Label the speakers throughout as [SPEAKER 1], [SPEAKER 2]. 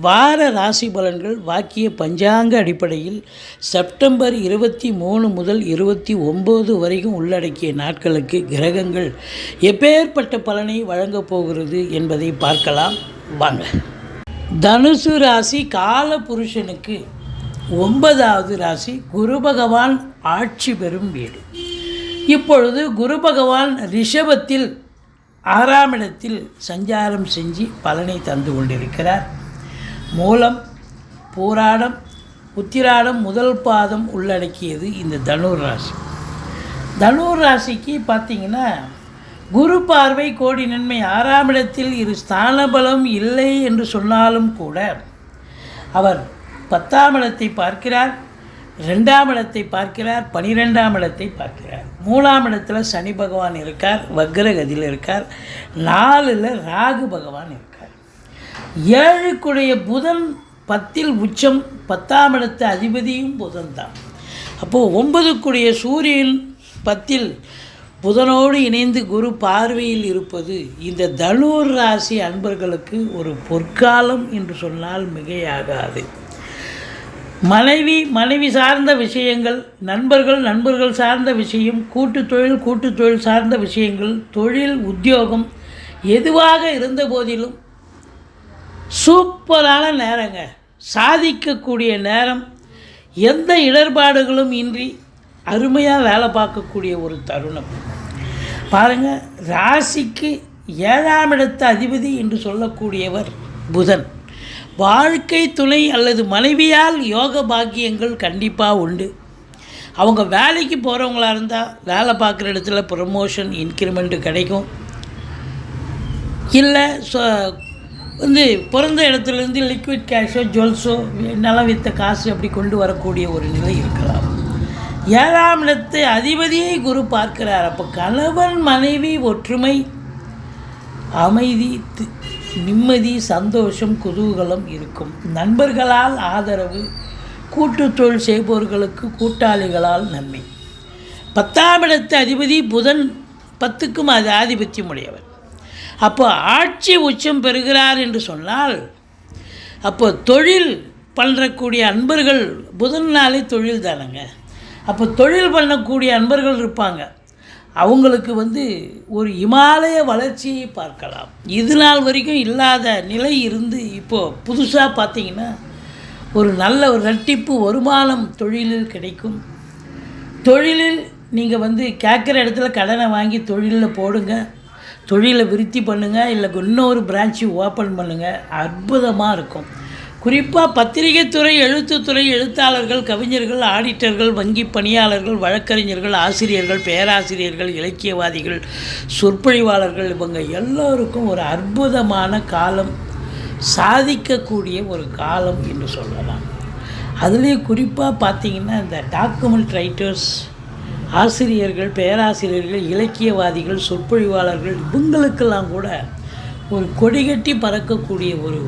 [SPEAKER 1] வார ராசி பலன்கள் வாக்கிய பஞ்சாங்க அடிப்படையில் செப்டம்பர் இருபத்தி மூணு முதல் இருபத்தி ஒம்பது வரைக்கும் உள்ளடக்கிய நாட்களுக்கு கிரகங்கள் எப்பேற்பட்ட பலனை வழங்கப் போகிறது என்பதை பார்க்கலாம். வாங்க. தனுசு ராசி கால புருஷனுக்கு ஒன்பதாவது ராசி குரு பகவான் ஆட்சி பெறும் வீடு. இப்பொழுது குரு பகவான் ரிஷபத்தில் ஆறாம் இடத்தில் சஞ்சாரம் செஞ்சு பலனை தந்து கொண்டிருக்கிறார். மூலம் பூராடம் உத்திராடம் முதல் பாதம் உள்ளடக்கியது இந்த தனுர் ராசி தனுர் ராசிக்கு பார்த்தீங்கன்னா குரு பார்வை கோடி நன்மை ஆறாம் இடத்தில் இரு ஸ்தான பலம் இல்லை என்று சொன்னாலும் கூட அவர் பத்தாம் இடத்தை பார்க்கிறார் ரெண்டாம் இடத்தை பார்க்கிறார் பனிரெண்டாம் இடத்தை பார்க்கிறார். மூணாம் இடத்துல சனி பகவான் இருக்கார் வக்ரகதியில் இருக்கார் நாலில் ராகு பகவான் இருக்கார். ஏழுக்குடைய புதன் பத்தில் உச்சம் பத்தாம் இடத்து அதிபதியும் புதன் தான் அப்போது ஒன்பதுக்குடைய சூரியன் பத்தில் புதனோடு இணைந்து குரு பார்வையில் இருப்பது இந்த தனுர் ராசி அன்பர்களுக்கு ஒரு பொற்காலம் என்று சொன்னால் மிகையாகாது. மனைவி மனைவி சார்ந்த விஷயங்கள் நண்பர்கள் நண்பர்கள் சார்ந்த விஷயம் கூட்டு தொழில் கூட்டு தொழில் சார்ந்த விஷயங்கள் தொழில் உத்தியோகம் எதுவாக இருந்த போதிலும் சூப்பரான நேரங்க. சாதிக்கக்கூடிய நேரம் எந்த இடர்பாடுகளும் இன்றி அருமையாக வேலை பார்க்கக்கூடிய ஒரு தருணம். பாருங்கள் ராசிக்கு ஏழாம் இடத்த அதிபதி என்று சொல்லக்கூடியவர் புதன். வாழ்க்கை துணை அல்லது மனைவியால் யோக பாக்கியங்கள் கண்டிப்பாக உண்டு. அவங்க வேலைக்கு போகிறவங்களா இருந்தால் வேலை பார்க்குற இடத்துல ப்ரமோஷன் இன்க்ரிமெண்ட்டு கிடைக்கும். இல்லை வந்து பிறந்த இடத்துலேருந்து லிக்விட் கேஷோ ஜுவல்ஸோ நிலம் வித்த காசு அப்படி கொண்டு வரக்கூடிய ஒரு நிலை இருக்கலாம். ஏழாம் இடத்தை அதிபதியை குரு பார்க்கிறார். அப்போ கணவன் மனைவி ஒற்றுமை அமைதி தி- நிம்மதி சந்தோஷம் குதூகலம் இருக்கும். நண்பர்களால் ஆதரவு கூட்டு தொழில் செய்பவர்களுக்கு கூட்டாளிகளால் நன்மை. பத்தாம் இடத்து அதிபதி புதன் பத்துக்கும் அது ஆதிபத்தியம் உடையவர். அப்போ ஆட்சி உச்சம் பெறுகிறார் என்று சொன்னால் அப்போ தொழில் பண்ணுறக்கூடிய அன்பர்கள் புதன் நாளே தொழில் தானங்க? அப்போ தொழில் பண்ணக்கூடிய அன்பர்கள் இருப்பாங்க. அவங்களுக்கு வந்து ஒரு இமாலய வளர்ச்சியை பார்க்கலாம். இது நாள் வரைக்கும் இல்லாத நிலை இருந்து இப்போது புதுசாக பார்த்தீங்கன்னா ஒரு நல்ல ஒரு ரெட்டிப்பு வருமானம் தொழிலில் கிடைக்கும். தொழிலில் நீங்கள் வந்து கேட்குற இடத்துல கடனை வாங்கி தொழிலில் போடுங்க. தொழிலை விருத்தி பண்ணுங்கள் இல்லை இன்னொரு பிரான்ச்சு ஓப்பன் பண்ணுங்கள் அற்புதமாக இருக்கும். குறிப்பாக பத்திரிகைத்துறை எழுத்துத்துறை எழுத்தாளர்கள் கவிஞர்கள் ஆடிட்டர்கள் வங்கி பணியாளர்கள் வழக்கறிஞர்கள் ஆசிரியர்கள் பேராசிரியர்கள் இலக்கியவாதிகள் சொற்பொழிவாளர்கள் இவங்க எல்லோருக்கும் ஒரு அற்புதமான காலம் சாதிக்கக்கூடிய ஒரு காலம் என்று சொல்லலாம். அதுலேயும் குறிப்பாக பார்த்திங்கன்னா இந்த டாக்குமெண்ட் ரைட்டர்ஸ் ஆசிரியர்கள் பேராசிரியர்கள் இலக்கியவாதிகள் சொற்பொழிவாளர்கள் இவங்களுக்கெல்லாம் கூட ஒரு கொடிகட்டி பறக்கக்கூடிய ஒரு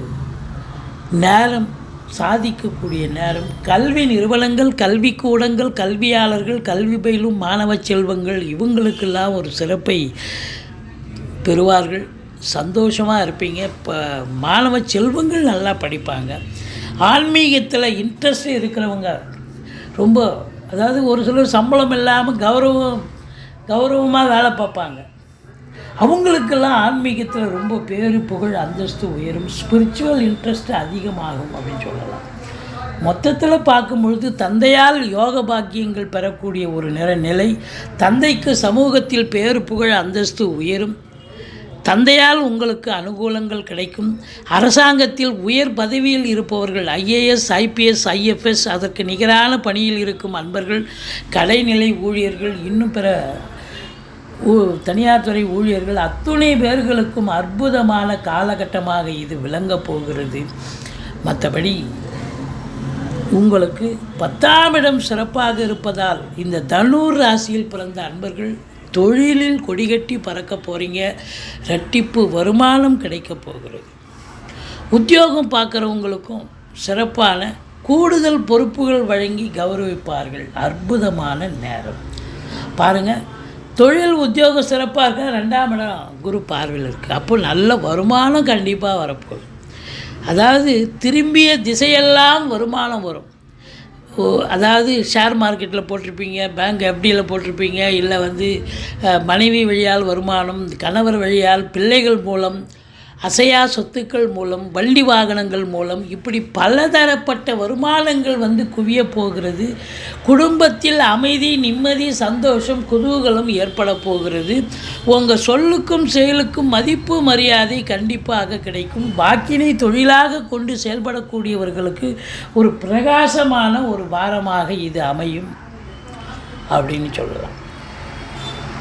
[SPEAKER 1] நேரம் சாதிக்கக்கூடிய நேரம். கல்வி நிறுவனங்கள் கல்விக்கூடங்கள் கல்வியாளர்கள் கல்வி பயிலும் மாணவ செல்வங்கள் இவங்களுக்கெல்லாம் ஒரு சிறப்பை பெறுவார்கள். சந்தோஷமாக இருப்பீங்க. இப்போ மாணவ செல்வங்கள் நல்லா படிப்பாங்க. ஆன்மீகத்தில் இன்ட்ரெஸ்ட் இருக்கிறவங்க ரொம்ப அதாவது ஒரு சிலர் சம்பளம் இல்லாமல் கௌரவம் கௌரவமாக வேலை பார்ப்பாங்க. அவங்களுக்கெல்லாம் ஆன்மீகத்தில் ரொம்ப பேரு புகழ் அந்தஸ்து உயரும் ஸ்பிரிச்சுவல் இன்ட்ரெஸ்ட் அதிகமாகும் அப்படின்னு சொல்லலாம். மொத்தத்தில் பார்க்கும்பொழுது தந்தையால் யோக பாக்கியங்கள் பெறக்கூடிய ஒரு நிற நிலை தந்தைக்கு சமூகத்தில் பேரு புகழ் அந்தஸ்து உயரும் தந்தையால் உங்களுக்கு அனுகூலங்கள் கிடைக்கும். அரசாங்கத்தில் உயர் பதவியில் இருப்பவர்கள் ஐஏஎஸ் ஐபிஎஸ் ஐஎஃப்எஸ் அதற்கு நிகரான பணியில் இருக்கும் அன்பர்கள் கடைநிலை ஊழியர்கள் இன்னும் பிற ஊ- தனியார் துறை ஊழியர்கள் அத்துணை பேர்களுக்கும் அற்புதமான காலகட்டமாக இது விளங்கப் போகிறது. மற்றபடி உங்களுக்கு பத்தாம் இடம் சிறப்பாக இருப்பதால் இந்த தனூர் ராசியில் பிறந்த அன்பர்கள் தொழிலில் கொடிகட்டி பறக்க போகிறீங்க ரெட்டிப்பு வருமானம் கிடைக்க போகிறது. உத்தியோகம் பார்க்குறவங்களுக்கும் சிறப்பான கூடுதல் பொறுப்புகள் வழங்கி கௌரவிப்பார்கள். அற்புதமான நேரம். பாருங்கள் தொழில் உத்தியோகம் சிறப்பாக இருக்க? ரெண்டாம் இடம் குரு பார்வையில் இருக்குது அப்போ நல்ல வருமானம் கண்டிப்பாக வரப்போகுது. அதாவது திரும்பிய திசையெல்லாம் வருமானம் வரும். ஓ அதாவது ஷேர் மார்க்கெட்டில் போட்டிருப்பீங்க பேங்க் எஃப்டியில் போட்டிருப்பீங்க இல்லை வந்து மனைவி வழியால் வருமானம் கணவர் வழியால் பிள்ளைகள் மூலம் அசையா சொத்துக்கள் மூலம் வண்டி வாகனங்கள் மூலம் இப்படி பலதரப்பட்ட வருமானங்கள் வந்து குவிய போகிறது. குடும்பத்தில் அமைதி நிம்மதி சந்தோஷம் குதூகலம் ஏற்பட போகிறது. உங்கள் சொல்லுக்கும் செயலுக்கும் மதிப்பு மரியாதை கண்டிப்பாக கிடைக்கும். வாக்கினை தொழிலாக கொண்டு செயல்படக்கூடியவர்களுக்கு ஒரு பிரகாசமான ஒரு வாரமாக இது அமையும். அப்படின்னு சொல்லலாம்.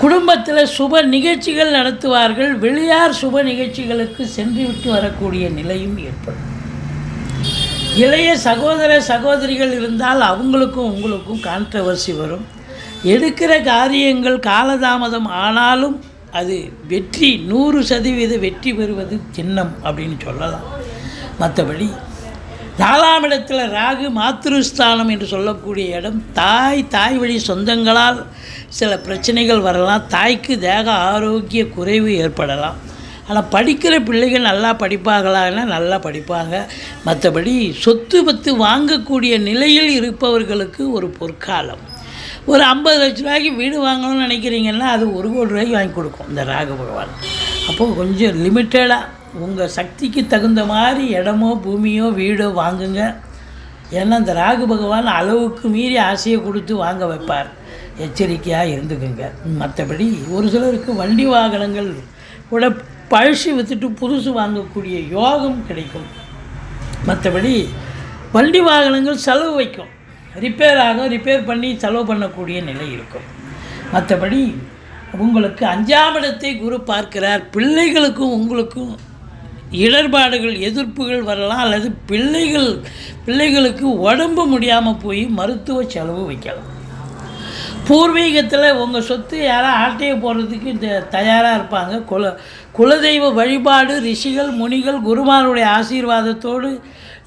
[SPEAKER 1] குடும்பத்தில் சுப நிகழ்ச்சிகள் நடத்துவார்கள். வெளியார் சுப நிகழ்ச்சிகளுக்கு சென்றுவிட்டு வரக்கூடிய நிலையும் ஏற்படும். இளைய சகோதர சகோதரிகள் இருந்தால் அவங்களுக்கும் உங்களுக்கும் கான்ட்ரவர்சி வரும். எடுக்கிற காரியங்கள் காலதாமதம் ஆனாலும் அது வெற்றி நூறு சதவீத வெற்றி பெறுவது சின்னம் அப்படின்னு சொல்லலாம். மற்றபடி நாலாம் இடத்தில் ராகு மாத்ருஸ்தானம் என்று சொல்லக்கூடிய இடம் தாய் தாய் வழி சொந்தங்களால் சில பிரச்சனைகள் வரலாம். தாய்க்கு தேக ஆரோக்கிய குறைவு ஏற்படலாம். ஆனால் படிக்கிற பிள்ளைகள் நல்லா படிப்பார்களான்னா நல்லா படிப்பாங்க. மற்றபடி சொத்து பத்து வாங்கக்கூடிய நிலையில் இருப்பவர்களுக்கு ஒரு பொற்காலம். ஒரு ஐம்பது லட்ச ரூபாய்க்கு வீடு வாங்கணும்னு நினைக்கிறீங்கன்னா அது ஒரு கோடி ரூபாய்க்கு வாங்கி கொடுக்கும் இந்த ராகு பகவான். அப்போது கொஞ்சம் லிமிட்டடாக உங்கள் சக்திக்கு தகுந்த மாதிரி இடமோ பூமியோ வீடோ வாங்குங்க. ஏன்னா இந்த ராகு பகவான் அளவுக்கு மீறி ஆசையை கொடுத்து வாங்க வைப்பார். எச்சரிக்கையாக இருந்துக்குங்க. மற்றபடி ஒரு சிலருக்கு வண்டி வாகனங்கள் கூட பழசு விற்றுட்டு புதுசு வாங்கக்கூடிய யோகம் கிடைக்கும். மற்றபடி வண்டி வாகனங்கள் செலவு வைக்கும். ரிப்பேர் ஆகும் ரிப்பேர் பண்ணி செலவு பண்ணக்கூடிய நிலை இருக்கும். மற்றபடி உங்களுக்கு அஞ்சாம் இடத்தை குரு பார்க்கிறார். பிள்ளைகளுக்கும் உங்களுக்கும் இடர்பாடுகள் எதிர்ப்புகள் வரலாம் அல்லது பிள்ளைகள் பிள்ளைகளுக்கு உடம்பு முடியாமல் போய் மருத்துவ செலவு வைக்கலாம். பூர்வீகத்தில் உங்கள் சொத்து யாராவது ஆட்டையை போடுறதுக்கு இந்த தயாராக இருப்பாங்க. குல குலதெய்வ வழிபாடு ரிஷிகள் முனிகள் குருமாருடைய ஆசீர்வாதத்தோடு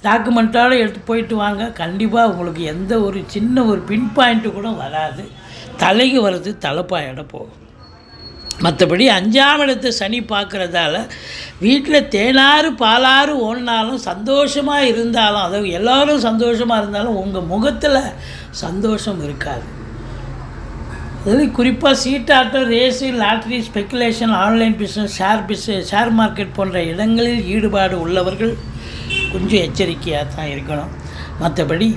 [SPEAKER 1] டாக்குமெண்ட்டோடு எடுத்து போயிட்டு வாங்க. கண்டிப்பாக உங்களுக்கு எந்த ஒரு சின்ன ஒரு பின் பாயிண்ட்டு கூட வராது. தலைக்கு வர்றது தலைப்பாயிட போகும். மற்றபடி அஞ்சாம் இடத்து சனி பார்க்குறதால வீட்டில் தேனாறு பாலாறு ஓடினாலும் சந்தோஷமாக இருந்தாலும் அதாவது எல்லோரும் சந்தோஷமாக இருந்தாலும் உங்கள் முகத்தில் சந்தோஷம் இருக்காது. அதில் குறிப்பாக சீட்டாட்டம் race lottery speculation online business share business share market போன்ற இடங்களில் ஈடுபாடு உள்ளவர்கள் கொஞ்சம் எச்சரிக்கையாக தான் இருக்கணும். மற்றபடி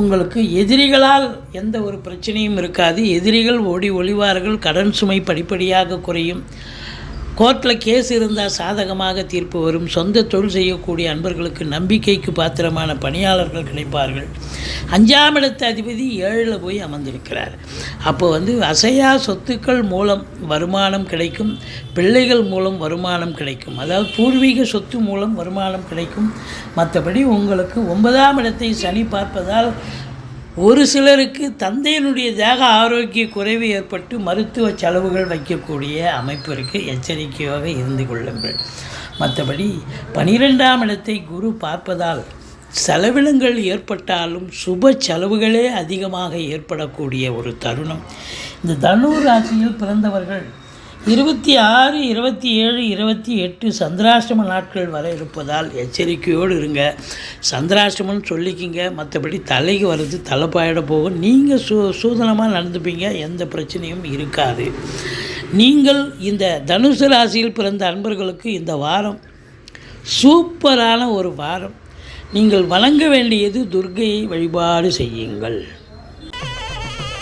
[SPEAKER 1] உங்களுக்கு எதிரிகளால் எந்த ஒரு பிரச்சனையும் இருக்காது. எதிரிகள் ஓடி ஒளிவார்கள் கடன் சுமை படிப்படியாக குறையும். கோர்ட்டில் கேஸ் இருந்தால் சாதகமாக தீர்ப்பு வரும். சொந்த தொழில் செய்யக்கூடிய அன்பர்களுக்கு நம்பிக்கைக்கு பாத்திரமான பணியாளர்கள் கிடைப்பார்கள். அஞ்சாம் இடத்த அதிபதி ஏழில் போய் அமர்ந்திருக்கிறார். அப்போ வந்து அசையா சொத்துக்கள் மூலம் வருமானம் கிடைக்கும். பிள்ளைகள் மூலம் வருமானம் கிடைக்கும். அதாவது பூர்வீக சொத்து மூலம் வருமானம் கிடைக்கும். மற்றபடி உங்களுக்கு ஒன்பதாம் இடத்தை சனி பார்ப்பதால் ஒரு சிலருக்கு தந்தையினுடைய தேக ஆரோக்கிய குறைவு ஏற்பட்டு மருத்துவ செலவுகள் வைக்கக்கூடிய அமைப்பிற்கு எச்சரிக்கையாக இருந்து கொள்ளுங்கள். மற்றபடி பனிரெண்டாம் இடத்தை குரு பார்ப்பதால் செலவினங்கள் ஏற்பட்டாலும் சுப செலவுகளே அதிகமாக ஏற்படக்கூடிய ஒரு தருணம். இந்த தனுர் ராசியில் பிறந்தவர்கள் இருபத்தி ஆறு இருபத்தி ஏழு இருபத்தி எட்டு சந்திராஷ்டம நாட்கள் வர இருப்பதால் எச்சரிக்கையோடு இருங்க. சந்திராஷ்டமம்னு சொல்லிக்கிங்க. மற்றபடி தலைக்கு வர்றது தலைப்பாயிட போகும். நீங்கள் சூ சூதனமாக நடந்துப்பீங்க. எந்த பிரச்சனையும் இருக்காது. நீங்கள் இந்த தனுசு ராசியில் பிறந்த அன்பர்களுக்கு இந்த வாரம் சூப்பரான ஒரு வாரம். நீங்கள் வழங்க வேண்டியது துர்கையை வழிபாடு செய்யுங்கள்.